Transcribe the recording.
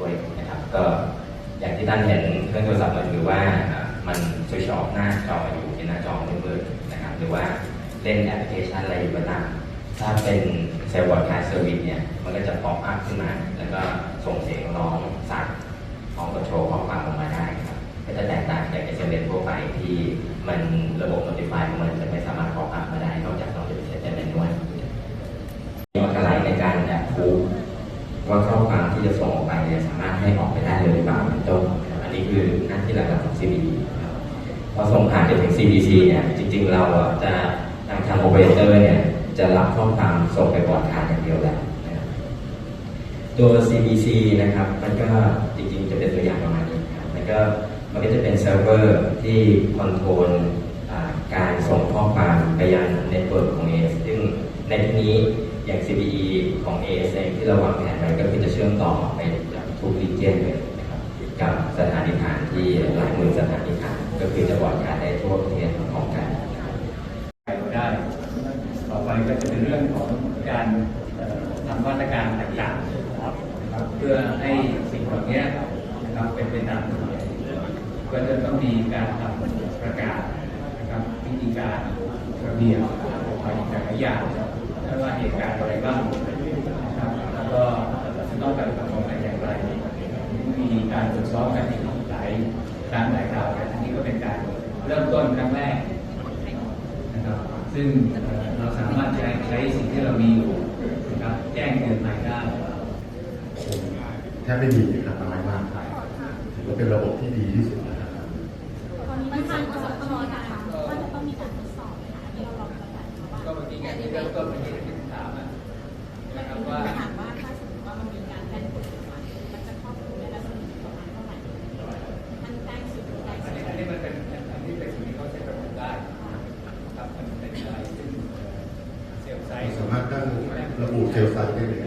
ด้วยนะครับก็อย่างที่ท่านเห็นเครื่องโทรศัพท์มือถือว่ามันสวิตช์ออฟหน้าจออยู่ที่หน้าจอมืดๆนะครับหรือว่าเล่นแอปพลิเคชันอะไรอยู่ก็ตามถ้าเป็นเซลล์บอร์ดคาร์เซอร์วิสเนี่ยมันก็จะป๊อปอัพขึ้นมา แล้วก็ส่งเสียงร้องสั่งพร้อมกับโชว์ข้อความออกมาได้ครับก็จะแตกต่างจาก SMS ทั่วไปที่มันระบบ notify ของมันจะไม่สามารถป๊อปอัพมาได้นอกจากเราจะเซ็ตเป็นนวลมีอัลไลในการแอบพูว่าข้อความที่จะส่ง ให้ออกไปได้เลยหรือเปล่าเป็นต้นอันนี้คือหน้าที่หลักๆของ CBD พอส่งผ่านไปถึง CBC เนี่ยจริง ๆ เราจะทางทางโอเปอเรเตอร์เนี่ยจะรับข้อความส่งไปบอร์ดคาร์อย่างเดียวแหละนะครับตัว CBC นะครับมันก็จริงๆ จะเป็นตัวอย่างประมาณนี้ครับมันก็มันก็จะเป็นเซิร์ฟเวอร์ที่คอนโทรลการส่งข้อความไปยังเน็ตเวิร์กของ AS ซึ่งในที่นี้อย่าง CPE ของ AS เองที่เราวางแผนไว้ก็คือจะเชื่อมต่อไป กับทุกรีเจนเลยนะครับกับสถานีฐานที่หลายหมื่นสถานีฐานก็คือจะบอดการได้ทั่วประเทศพร้อมกันไปได้ ต่อไปก็จะเป็นเรื่องของการทำมาตรการต่างๆนะครับเพื่อให้สิ่งเหล่านี้นะครับเป็นไปตามกฎหมายก็จะต้องมีการทำประกาศนะครับวิธีการระเบียบออกมาอีกหลายอย่างไม่ว่าเหตุการณ์อะไรบ้างนะครับแล้วก็จะต้องปฏิบัติต่อไปอย่างไร การตรวจสอบกันอีกหลายครั้งหลายคราวแต่อันนี้ก็เป็นการเริ่มต้นครั้งแรกนะครับซึ่งเราสามารถใช้ใช้สิ่งที่เรามีอยู่นะครับแจ้งเตือนภัยได้แทบไม่มีครับน้อยมากถือว่าเป็นระบบที่ดีที่สุดนะครับ ระบุเซลล์ไซส์ได้เลย